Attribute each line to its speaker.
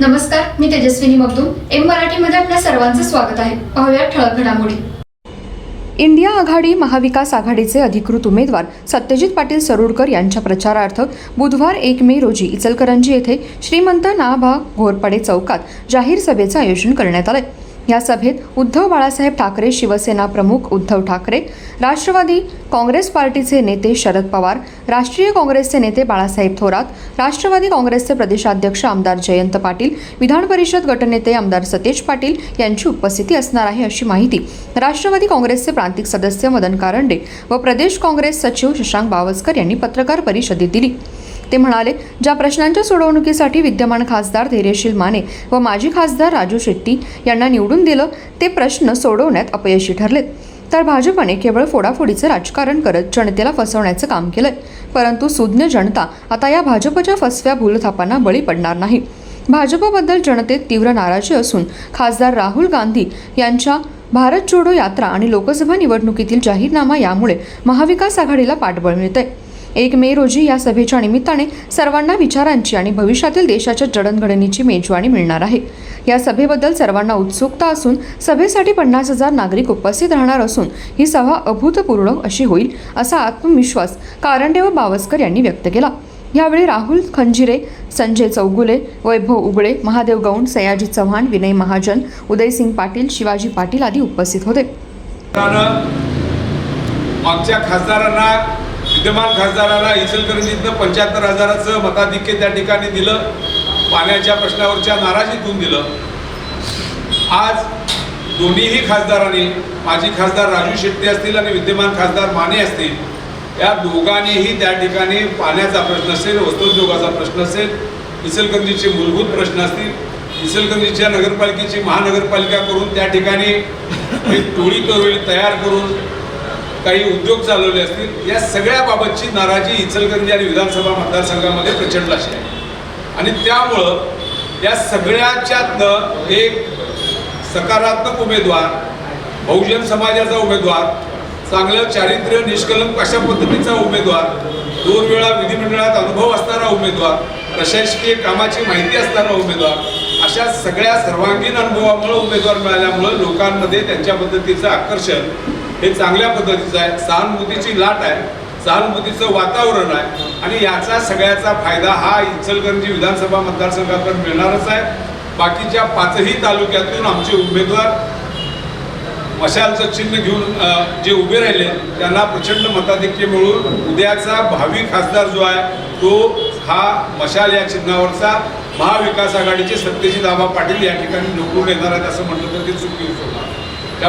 Speaker 1: नमस्कार मी तेजस्विनी मगदूम. एम मराठीमध्ये आपल्या सर्वांचं स्वागत आहे. पाहूया ठळक घडामोडी.
Speaker 2: इंडिया आघाडी महाविकास आघाडीचे अधिकृत उमेदवार सत्यजित पाटील सरोडकर यांच्या प्रचारार्थ बुधवार एक मे रोजी इचलकरंजी येथे श्रीमंत नाभा घोरपडे चौकात जाहीर सभेचं आयोजन करण्यात आलंय. या सभेत उद्धव बाळासाहेब ठाकरे शिवसेना प्रमुख उद्धव ठाकरे राष्ट्रवादी काँग्रेस पार्टीचे नेते शरद पवार राष्ट्रीय काँग्रेसचे नेते बाळासाहेब थोरात राष्ट्रवादी काँग्रेसचे प्रदेशाध्यक्ष आमदार जयंत पाटील विधान परिषद गटनेते आमदार सतेज पाटील यांची उपस्थिती असणार आहे अशी माहिती राष्ट्रवादी काँग्रेसचे प्रांतिक सदस्य मदन कारंडे व प्रदेश काँग्रेस सचिव शशांक बावस्कर यांनी पत्रकार परिषदेत दिली. ते म्हणाले ज्या प्रश्नांच्या सोडवणुकीसाठी विद्यमान खासदार धैर्यशील माने व माजी खासदार राजू शेट्टी यांना निवडून दिलं ते प्रश्न सोडवण्यात अपयशी ठरलेत. तर भाजपने केवळ फोडाफोडीचं राजकारण करत जनतेला फसवण्याचं काम केलंय. परंतु सुज्ञ जनता आता या भाजपच्या फसव्या भूलथापांना बळी पडणार नाही. भाजपबद्दल जनतेत तीव्र नाराजी असून खासदार राहुल गांधी यांच्या भारत जोडो यात्रा आणि लोकसभा निवडणुकीतील जाहीरनामा यामुळे महाविकास आघाडीला पाठबळ मिळतंय. एक मे रोजी या सभेच्या निमित्ताने सर्वांना विचारांची आणि भविष्यातील देशाच्या जडणघडणीची मेजवानी मिळणार आहे. या सभेबद्दल सर्वांना उत्सुकता असून सभेसाठी पन्नास हजार नागरिक उपस्थित राहणार असून ही सभा अभूतपूर्व अशी होईल असा आत्मविश्वास कारंडे व बावस्कर यांनी व्यक्त केला. यावेळी राहुल खंजिरे संजय चौगुले वैभव उगळे महादेव गौंड सयाजी चव्हाण विनय महाजन उदयसिंग पाटील शिवाजी पाटील आदी उपस्थित होते.
Speaker 3: मागच्या खासदारांना विद्यमान खासदाराला इचलकरंजीतनं पंच्याहत्तर हजाराचं मताधिक्य त्या ठिकाणी दिलं पाण्याच्या प्रश्नावरच्या नाराजीतून दिलं. आज दोन्हीही खासदारांनी माजी खासदार राजू शेट्टी असतील आणि विद्यमान खासदार माने असतील या दोघांनीही त्या ठिकाणी पाण्याचा प्रश्न असेल वस्त्रोद्योगाचा प्रश्न असेल इचलकरंजीचे मूलभूत प्रश्न असतील इचलकरंजीच्या नगरपालिकेची महानगरपालिका करून त्या ठिकाणी एक टोळी करून तयार करून काही उद्योग चालवले असतील या सगळ्याबाबतची नाराजी इचलकरंजी आणि विधानसभा मतदारसंघामध्ये प्रचंड अशी आहे. आणि त्यामुळं या सगळ्याच्यातनं एक सकारात्मक उमेदवार बहुजन समाजाचा उमेदवार चांगलं चारित्र्य निष्कलंक अशा पद्धतीचा उमेदवार दोन वेळा विधिमंडळात अनुभव असणारा उमेदवार प्रशासकीय कामाची माहिती असणारा उमेदवार अशा सगळ्या सर्वांगीण अनुभवामुळे उमेदवार मिळाल्यामुळं लोकांमध्ये त्यांच्या पद्धतीचं आकर्षण हे चांगल्या पद्धतीचं आहे. सहानुभूतीची लाट आहे. सहानुभूतीचं वातावरण आहे. आणि याचा सगळ्याचा फायदा हा इचलकरंजी विधानसभा मतदारसंघातून मिळणारच आहे. बाकीच्या पाचही तालुक्यातून आमचे उमेदवार मशालचं चिन्ह घेऊन जे उभे राहिले त्यांना प्रचंड मताधिक्य मिळून उद्याचा भावी खासदार जो आहे तो हा मशाल या चिन्हावरचा महाविकास आघाडीचे सत्यजित आबा पाटील या ठिकाणी निवडून येणार आहेत असं म्हटलं तर ते चुकी होणार. त्या